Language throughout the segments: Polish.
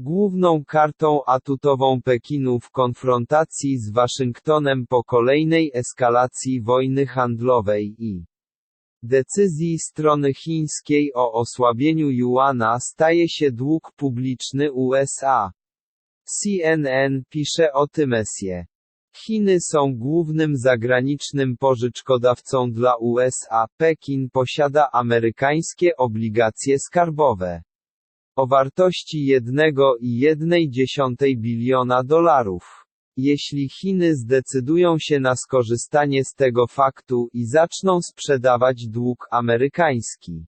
Główną kartą atutową Pekinu w konfrontacji z Waszyngtonem po kolejnej eskalacji wojny handlowej i decyzji strony chińskiej o osłabieniu juana staje się dług publiczny USA. CNN pisze o tym Esie. Chiny są głównym zagranicznym pożyczkodawcą dla USA. Pekin posiada amerykańskie obligacje skarbowe o wartości 1,1 biliona dolarów. Jeśli Chiny zdecydują się na skorzystanie z tego faktu i zaczną sprzedawać dług amerykański,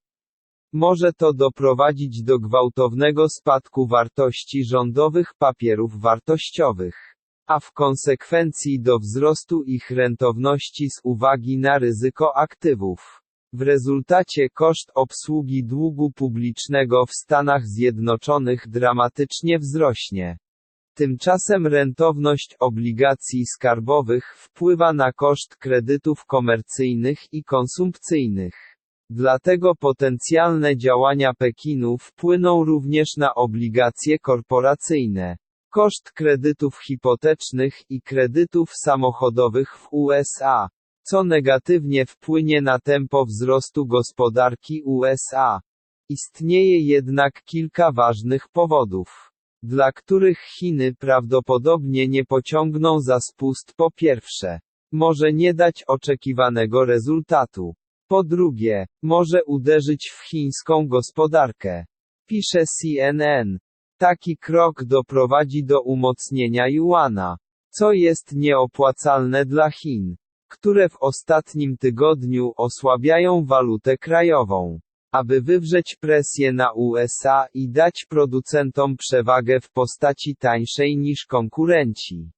może to doprowadzić do gwałtownego spadku wartości rządowych papierów wartościowych, a w konsekwencji do wzrostu ich rentowności z uwagi na ryzyko aktywów. W rezultacie koszt obsługi długu publicznego w Stanach Zjednoczonych dramatycznie wzrośnie. Tymczasem rentowność obligacji skarbowych wpływa na koszt kredytów komercyjnych i konsumpcyjnych. Dlatego potencjalne działania Pekinu wpłyną również na obligacje korporacyjne. Koszt kredytów hipotecznych i kredytów samochodowych w USA, co negatywnie wpłynie na tempo wzrostu gospodarki USA. Istnieje jednak kilka ważnych powodów, dla których Chiny prawdopodobnie nie pociągną za spust. Po pierwsze, może nie dać oczekiwanego rezultatu. Po drugie, może uderzyć w chińską gospodarkę. Pisze CNN. Taki krok doprowadzi do umocnienia juana, co jest nieopłacalne dla Chin, które w ostatnim tygodniu osłabiają walutę krajową. Aby wywrzeć presję na USA i dać producentom przewagę w postaci tańszej niż konkurenci.